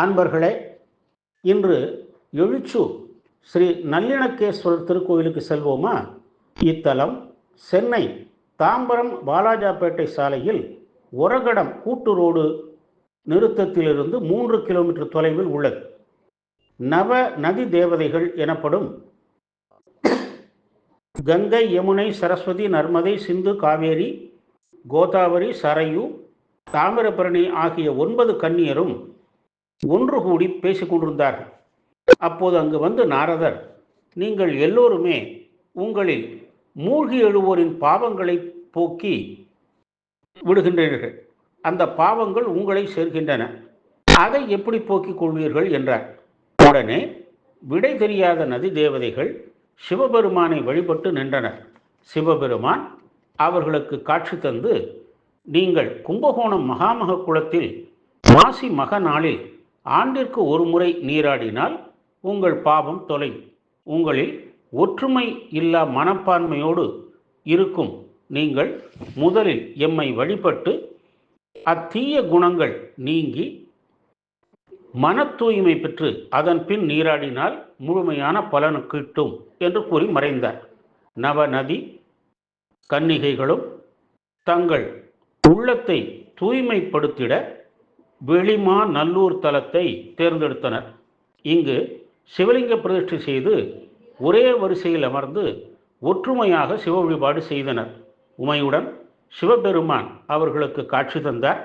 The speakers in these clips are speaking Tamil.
அன்பர்களே இன்று எழுச்சூர் ஸ்ரீ நல்லிணக்கேஸ்வரர் திருக்கோயிலுக்கு செல்வோமா? இத்தலம் சென்னை தாம்பரம் வாலாஜாப்பேட்டை சாலையில் ஒரகடம் கூட்டுரோடு நிறுத்தத்திலிருந்து மூன்று கிலோமீட்டர் தொலைவில் உள்ளது. நவ நதி தேவதைகள் எனப்படும் கங்கை யமுனை சரஸ்வதி நர்மதை சிந்து காவேரி கோதாவரி சரையு தாமிரபரணி ஆகிய ஒன்பது கன்னியரும் ஒன்று கூடி பேசிக்கொண்டிருந்தார்கள் அப்போது அங்கு வந்து நாரதர் நீங்கள் எல்லோருமே உங்களில் மூழ்கி எழுவோரின் பாவங்களை போக்கி விடுகின்றீர்கள். அந்த பாவங்கள் உங்களை சேர்க்கின்றன. அதை எப்படி போக்கிக் கொள்வீர்கள்? என்றார். உடனே விடை தெரியாத நதி தேவதைகள் சிவபெருமானை வழிபட்டு நின்றனர். சிவபெருமான் அவர்களுக்கு காட்சி தந்து நீங்கள் கும்பகோணம் மகாமக குளத்தில் மாசி மக நாளில் ஆண்டிற்கு ஒரு முறை நீராடினால் உங்கள் பாவம் தொலை. உங்களில் ஒற்றுமை இல்லா மனப்பான்மையோடு இருக்கும். நீங்கள் முதலில் எம்மை வழிபட்டு அத்தீய குணங்கள் நீங்கி மன தூய்மை பெற்று அதன் பின் நீராடினால் முழுமையான பலன் கிட்டும் என்று கூறி மறைந்தார். நவநதி கன்னிகைகளும் தங்கள் உள்ளத்தை தூய்மைப்படுத்திட வெளிமா நல்லூர் தலத்தை தேர்ந்தெடுத்தனர். இங்கு சிவலிங்க பிரதிஷ்டை செய்து ஒரே வரிசையில் அமர்ந்து ஒற்றுமையாக சிவ வழிபாடு செய்தனர். உமையுடன் சிவபெருமான் அவர்களுக்கு காட்சி தந்தார்.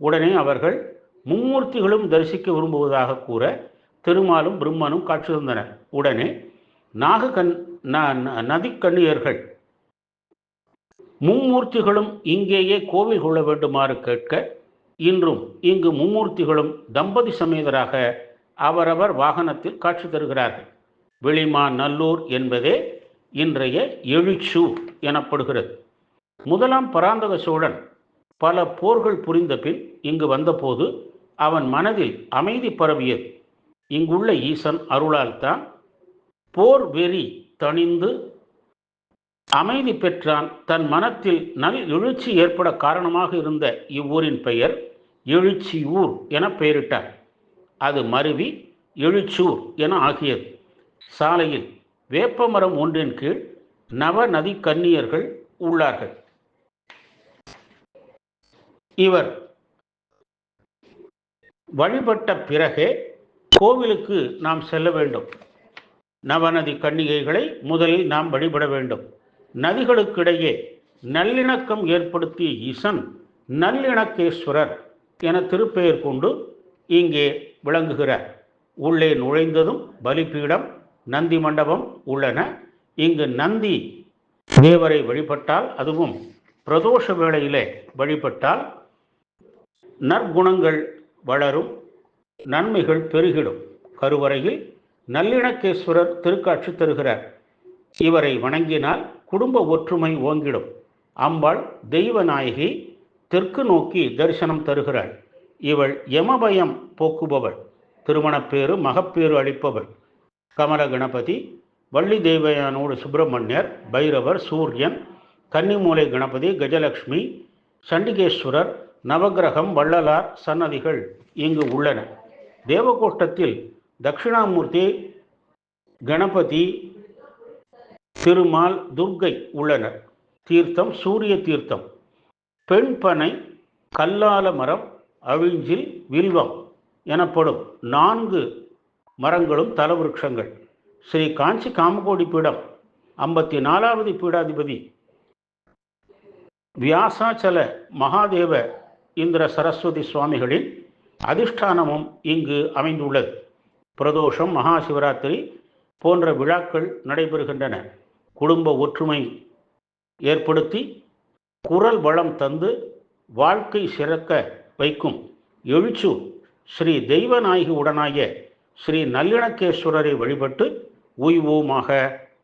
உடனே அவர்கள் மும்மூர்த்திகளும் தரிசிக்க விரும்புவதாக கூற திருமாலும் பிரம்மனும் காட்சி தந்தனர். உடனே நாககண் நதிக்கண்ணியர்கள் மும்மூர்த்திகளும் இங்கேயே கோவில் கொள்ள வேண்டுமாறு கேட்க இன்றும் இங்கு மும்மூர்த்திகளும் தம்பதி சமேதராக அவரவர் வாகனத்தில் காட்சி தருகிறார்கள். வெளிமா நல்லூர் என்பதே இன்றைய எழுச்சு எனப்படுகிறது. முதலாம் பராந்தக சோழன் பல போர்கள் புரிந்த பின் இங்கு வந்தபோது அவன் மனதில் அமைதி பரவியது. இங்குள்ள ஈசன் அருளால் தான் போர் வெறி தணிந்து அமைதி பெற்றான். தன் மனத்தில் நல் எழுச்சி ஏற்பட காரணமாக இருந்த இவ்வூரின் பெயர் எழுச்சியூர் என பெயரிட்டார். அது மருவி எழுச்சூர் என ஆகியது. சாலையில் வேப்பமரம் ஒன்றின் கீழ் நவநதி கன்னியர்கள் உள்ளார்கள். இவர் வழிபட்ட பிறகே கோவிலுக்கு நாம் செல்ல வேண்டும். நவநதி கன்னிகைகளை முதலில் நாம் வழிபட வேண்டும். நதிகளுக்கிடையே நல்லிணக்கம் ஏற்படுத்திய ஈசன் நல்லிணக்கேஸ்வரர் என திருப்பெயர் கொண்டு இங்கே விளங்குகிறார் உள்ளே நுழைந்ததும் பலிபீடம் நந்தி மண்டபம் உள்ளன. இங்கு நந்தி தேவரை வழிபட்டால் அதுவும் பிரதோஷ வேளையிலே வழிபட்டால் நற்குணங்கள் வளரும் நன்மைகள் பெருகிடும். கருவறையில் நல்லிணக்கேஸ்வரர் திருக்காட்சி தருகிறார் இவரை வணங்கினால் குடும்ப ஒற்றுமை ஓங்கிடும். அம்பாள் தெய்வநாயகி தெற்கு நோக்கி தரிசனம் தருகிறாள். இவள் யமபயம் போக்குபவள் திருமணப்பேறு மகப்பேறு அளிப்பவள். கமல கணபதி வள்ளி தேவயானோடு சுப்பிரமணியர் பைரவர் சூரியன் கன்னிமூலை கணபதி கஜலட்சுமி சண்டிகேஸ்வரர் நவகிரகம் வள்ளலார் சன்னதிகள் இங்கு உள்ளன. தேவகோட்டத்தில் தட்சிணாமூர்த்தி கணபதி திருமால் துர்க்கை உள்ளனர். தீர்த்தம் சூரிய தீர்த்தம். பெண் பனை கல்லால மரம் அவிஞ்சில் வில்வம் எனப்படும் நான்கு மரங்களும் தலவிருட்சங்கள். ஸ்ரீ காஞ்சி காமகோடி பீடம் ஐம்பத்தி நாலாவது பீடாதிபதி. வியாசாச்சல மகாதேவ இந்திர சரஸ்வதி சுவாமிகளின் அதிஷ்டானமும் இங்கு அமைந்துள்ளது. பிரதோஷம் மகா சிவராத்திரி போன்ற விழாக்கள் நடைபெறுகின்றன. குடும்ப ஒற்றுமை ஏற்படுத்தி குரல் வளம் தந்து வாழ்க்கை சிறக்க வைக்கும். எழுச்சூர் ஸ்ரீ தெய்வநாயகி உடனாய ஸ்ரீ நல்லிணக்கேஸ்வரரை வழிபட்டு உய்வோமாக.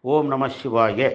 ஓம் நம சிவாய.